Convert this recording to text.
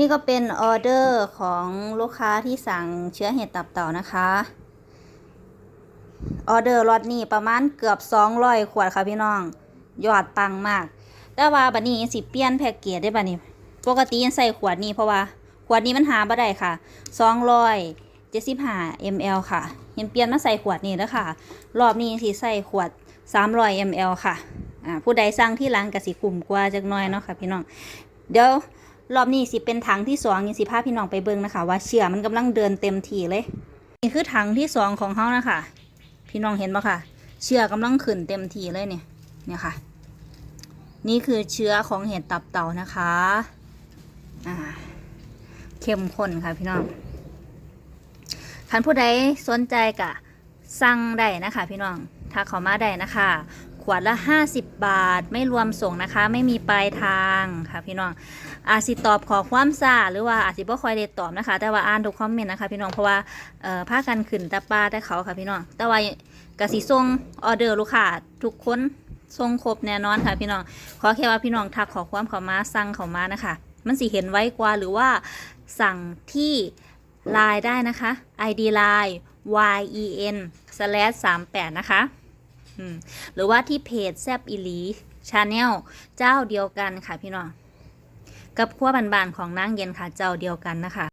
นี่ก็เป็นออเดอร์ของลูกค้าที่สั่งเชื้อเห็ดตับเต่านะคะ ออเดอร์ลอตนี้ประมาณเกือบ200ขวดค่ะพี่น้อง ยอดปังมาก แต่ว่าบัดนี้สิเปลี่ยนแพ็กเกจได้บัดนี้ ปกติยังใส่ขวดนี้เพราะว่า ขวดนี้มันหาบ่ได้ค่ะ275 ml ค่ะยังเปลี่ยนมาใส่ขวดนี้แล้วค่ะ รอบนี้สิใส่ขวด 300 ml ค่ะ อ่าผู้ใดสั่งที่ร้านกสิคุ้มกว่าจักน่อยเนาะค่ะพี่น้อง เดี๋ยว รอบนี้สิเป็นถังที่สองยังสิพาพี่น้องไปเบิ่งนะคะ ว่าเชื้อมันกำลังเดินเต็มที่เลย นี่คือถังที่สองของเขานะคะ พี่น้องเห็นปะค่ะ เชื้อกำลังขึ้นเต็มที่เลยเนี่ยเนี่ยค่ะ นี่คือเชื้อของเห็ดตับเต่านะคะอ่าเข้มข้นค่ะพี่น้องท่านผู้ใดสนใจกะสั่งได้นะคะ พี่น้องถ้าเขามาได้นะคะ ขวดละ 50 บาท ไม่รวมส่งนะคะ ไม่มีปลายทางค่ะพี่น้องอาจสิตอบขอความซาหรือว่าอาจสิบ่คอยได้ตอบนะคะ แต่ว่าอ่านทุกคอมเมนต์นะคะพี่น้องเพราะว่าเอ่อพากันขึ้นตาปลาแต่เขาค่ะพี่น้องแต่ว่ากสิส่งออเดอร์ลูกค้าทุกคนส่งครบแน่นอนค่ะพี่น้องขอแค่ว่าพี่น้องทักขอความเขามาสั่งเขามานะคะ มันสิเห็นไว้กว่าหรือว่าสั่งที่ไลน์ได้นะคะ ID line yen slash 38นะคะ หรือว่าที่เพจแซบอิลีชาแนลเจ้าเดียวกันค่ะพี่น้องกับขั้วบานๆของนางเย็นค่ะเจ้าเดียวกันนะคะ